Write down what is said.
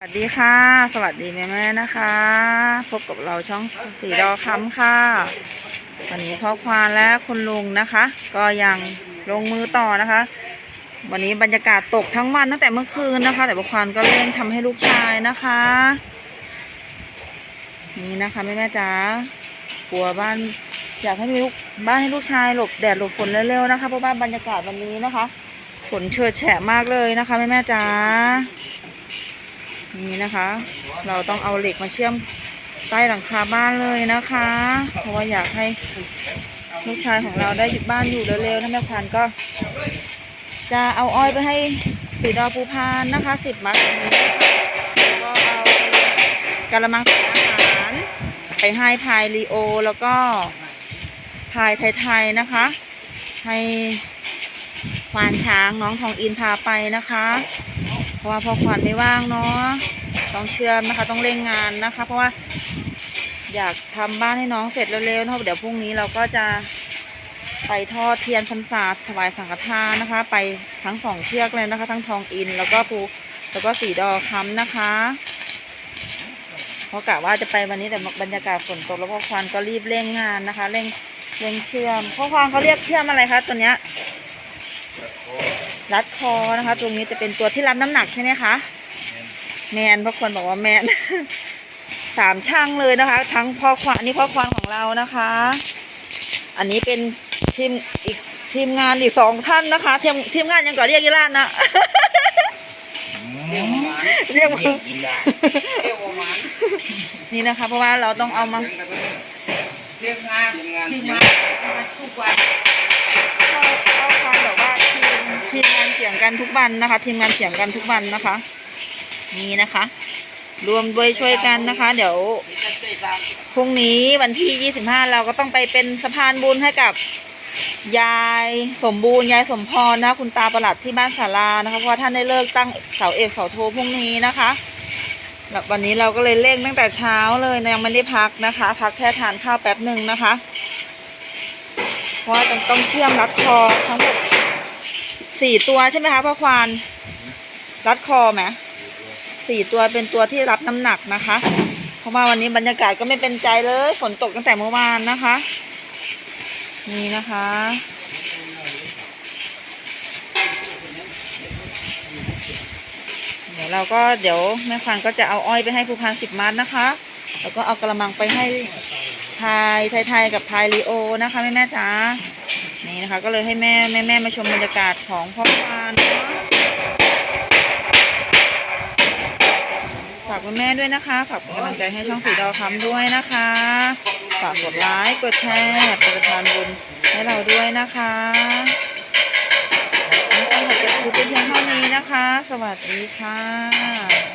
สวัสดีค่ะ สวัสดีแม่แม่ๆนะคะ พบกับเราช่องสีดอคำค่ะ วันนี้พ่อควานและคุณลุงนะคะ ก็ยังลงมือต่อนะคะ วันนี้บรรยากาศตกทั้งวันตั้งแต่เมื่อคืนนะคะ แต่พ่อควานก็เร่งทำให้ลูกชายนะคะ นี่นะคะแม่แม่ๆจ๋ากลัวบ้าน อยากให้มีลูกบ้านให้ลูกชายหลบแดดหลบฝนเร็วๆนะคะเพราะว่าบรรยากาศวันนี้นะคะฝนเฉิดแฉะมากเลยนะคะแม่แม่ๆจ๋า นี่นะคะ เราต้องเอาเหล็กมาเชื่อมใต้หลังคาบ้านเลยนะคะ เพราะว่าอยากให้ลูกชายของเราได้หยุดบ้านอยู่เร็วๆนะแม่พันก็ จะเอาอ้อยไปให้สีดอภูพานนะคะสิบมัดแล้วก็เอากระมังใส่อาหารไปให้พายลีโอ แล้วก็พายไทยๆนะคะ ให้ควานช้างน้องทองอินพาไปนะคะ เพราะว่าพ่อขวัญไม่ว่างเนาะต้องเชื่อมนะคะ ต้องเร่งงานนะคะ เพราะว่าอยากทำบ้านให้น้องเสร็จเร็วๆนะคะเดี๋ยวพรุ่งนี้เราก็จะไปทอดเทียนพรรษาถวายสังฆทานนะคะ ไปทั้งสองเชือกเลยนะคะ ทั้งทองอินแล้วก็ภูแล้วก็สีดอค้ำนะคะเพราะกะว่าจะไปวันนี้แต่บรรยากาศฝนตกแล้วพ่อควานก็รีบเร่งงานนะคะ เร่งเร่งเชื่อมพ่อควานเขาเรียกเชื่อมอะไรคะตัวเนี้ย รัดคอนะคะ ตรงนี้จะเป็นตัวที่รับน้ำหนักใช่ไหมคะ แมนพ่อควรบอกว่าแมนสามช่างเลยนะคะ ทั้งพ่อควานนี่พ่อควานของเรานะคะ อันนี้เป็นทีมอีกทีมงานอีกสองท่านนะคะทีมทีมงานยังก่อเรียกยี่ล้านนะเรียกว่าหมานเรียกเรียกกินได้เรียกว่าหมานนี่นะคะ เพราะว่าเราต้องเอามาเรียกงานงานที่มาทุกวันพ่อพ่อควานบอกว่า กันทุกวันนะคะ ทีมงานเถียงกันทุกวันนะคะ นี่นะคะ รวมด้วยช่วยกันนะคะ เดี๋ยวพรุ่งนี้วันที่ 25 เราก็ต้องไปเป็นสะพานบุญให้กับยายสมบูรณ์ยายสมพรนะคุณตาประหลัดที่บ้านศาลานะคะเพราะท่านได้เลิกตั้งเสาเอกเสาโทพรุ่งนี้นะคะแล้ววันนี้เราก็เลยเร่งตั้งแต่เช้าเลยนะยังไม่ได้พักนะคะ พักแค่ทานข้าวแป๊บหนึ่งนะคะ เพราะว่าต้องต้องเชื่อมรัดคอทั้งหมด สี่ตัวใช่ไหมคะพ่อควานรัดคอไหมสี่ตัวเป็นตัวที่รับน้ำหนักนะคะ เพราะว่าวันนี้บรรยากาศก็ไม่เป็นใจเลย ฝนตกตั้งแต่เมื่อวานนะคะ นี่นะคะ เดี๋ยวเราก็เดี๋ยวแม่ควานก็จะเอาอ้อยไปให้ภูพานสิบมัดนะคะ แล้วก็เอากระมังไปให้พายไทยๆกับพายลีโอนะคะแม่แม่จ๋า นี่นะคะ ก็เลยให้แม่แม่แม่มาชมบรรยากาศของพ่อควานเนาะฝากคุณแม่ด้วยนะคะฝากเป็นกำลังใจให้ช่องสีดาวคำด้วยนะคะฝากกดไลค์กดแชร์เป็นทานบุญให้เราด้วยนะคะนี่ก็ขอจบคลิปเป็นเพียงเท่านี้นะคะ สวัสดีค่ะ